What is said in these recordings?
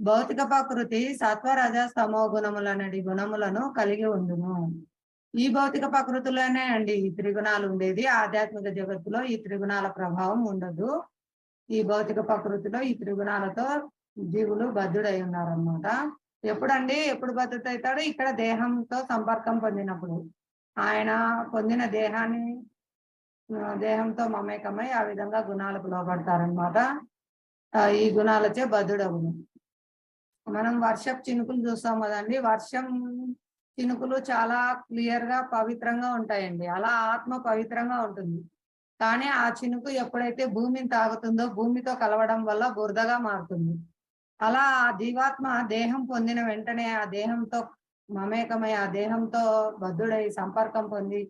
భౌతిక ప్రకృతి సత్వ రజ గుణములనడి గుణములను కలిగి ఉండును ఈ భౌతిక ప్రకృతిలోనే అండి ఈ త్రిగుణాలు ఉండేది. ఆధ్యాత్మిక జగత్తులో ఈ త్రిగుణాల ప్రభావం ఉండదు. ఈ భౌతిక ప్రకృతిలో ఈ త్రిగుణాలతో జీవులు బద్ధుడై ఉన్నారన్నమాట. ఎప్పుడండి ఎప్పుడు బద్ధుడు అవుతాడు ఇక్కడ దేహంతో సంపర్కం పొందినప్పుడు. ఆయన పొందిన దేహాన్ని దేహంతో మమేకమై ఆ విధంగా గుణాలకు లోపడతారనమాట ఈ గుణాలచే బద్ధుడవును. మనం వర్షపు చినుకులు చూస్తాం కదండి. వర్షం చినుకులు చాలా క్లియర్గా పవిత్రంగా ఉంటాయండి. అలా ఆత్మ పవిత్రంగా ఉంటుంది. కానీ ఆ చినుకు ఎప్పుడైతే భూమిని తాగుతుందో భూమితో కలవడం వల్ల బురదగా మారుతుంది. అలా ఆ జీవాత్మ దేహం పొందిన వెంటనే ఆ దేహంతో మమేకమై ఆ దేహంతో బద్ధుడై సంపర్కం పొంది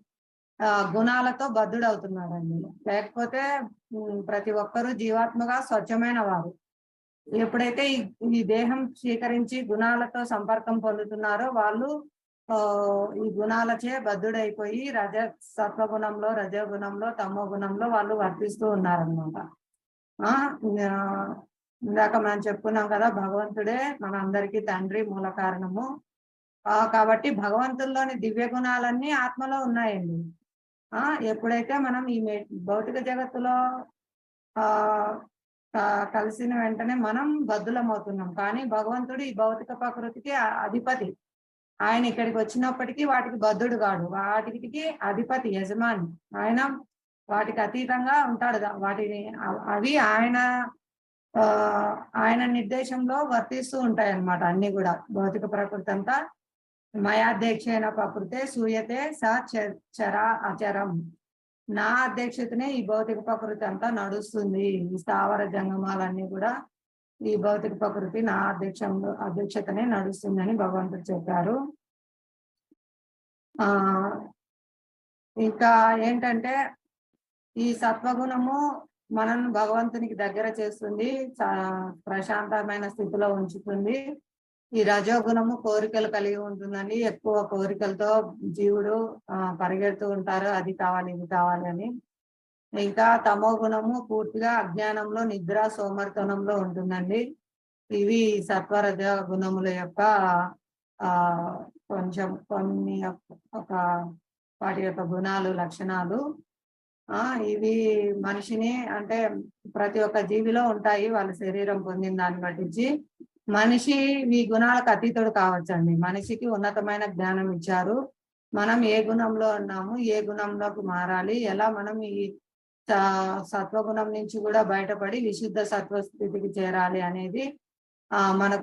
ఆ గుణాలతో బద్ధుడవుతున్నాడండి లేకపోతే ప్రతి ఒక్కరూ జీవాత్మగా స్వచ్ఛమైన వారు. ఎప్పుడైతే ఈ దేహం స్వీకరించి గుణాలతో సంపర్కం పొందుతున్నారో వాళ్ళు ఆ, ఈ గుణాలచే బద్ధుడైపోయి రజ సత్వగుణంలో రజగుణంలో తమో గుణంలో వాళ్ళు వర్తిస్తూ ఉన్నారనమాట ఆ, ఇందాక మనం చెప్పుకున్నాం కదా భగవంతుడే మన అందరికీ తండ్రి మూల కారణము. ఆ కాబట్టి భగవంతుల్లోని దివ్య గుణాలన్నీ ఆత్మలో ఉన్నాయండి. ఆ ఎప్పుడైతే మనం ఈ భౌతిక జగత్తులో ఆ కలిసిన వెంటనే మనం బద్దులమవుతున్నాం. కానీ భగవంతుడు ఈ భౌతిక ప్రకృతికి అధిపతి. ఆయన ఇక్కడికి వచ్చినప్పటికీ వాటికి బద్ధుడు కాడు. వాటికి అధిపతి యజమాని. ఆయన వాటికి అతీతంగా ఉంటాడు. వాటిని అవి ఆయన ఆ ఆయన నిర్దేశంలో వర్తిస్తూ ఉంటాయి అన్నమాట అన్ని కూడా. భౌతిక ప్రకృతి అంతా మయాధ్యక్షైన ప్రకృతే సూయతే స చ- చరా అచరం. నా అధ్యక్షతనే ఈ భౌతిక ప్రకృతి అంతా నడుస్తుంది. ఈ స్థావర జంగమాలన్నీ కూడా ఈ భౌతిక ప్రకృతి నా అధ్యక్షంలో అధ్యక్షతనే నడుస్తుందని భగవంతుడు చెప్పారు. ఆ ఇంకా ఏంటంటే ఈ సత్వగుణము మనల్ని భగవంతునికి దగ్గర చేస్తుంది ప్రశాంతమైన స్థితిలో ఉంచుతుంది. ఈ రజోగుణము కోరికలు కలిగి ఉంటుందండి. ఎక్కువ కోరికలతో జీవుడు ఆ, పరిగెడుతూ ఉంటారు. అది కావాలి ఇది కావాలి అని. ఇంకా తమో గుణము పూర్తిగా అజ్ఞానంలో నిద్ర సోమర్తనంలో ఉంటుందండి. ఇవి సత్వరజ గుణముల యొక్క ఆ కొంచెం కొన్ని ఒక వాటి యొక్క గుణాలు లక్షణాలు. ఆ ఇవి మనిషిని అంటే ప్రతి ఒక్క జీవిలో ఉంటాయి. వాళ్ళ శరీరం పొందిన దాన్ని బట్టించి మనిషి ఈ గుణాలకు అతీతుడు కావచ్చండి. మనిషికి ఉన్నతమైన జ్ఞానం ఇచ్చారు. మనం ఏ గుణంలో ఉన్నాము ఏ గుణంలోకి మారాలి. ఎలా మనం ఈ స- సత్వగుణం నుంచి కూడా బయటపడి విశుద్ధ సత్వ స్థితికి చేరాలి అనేది ఆ మనకు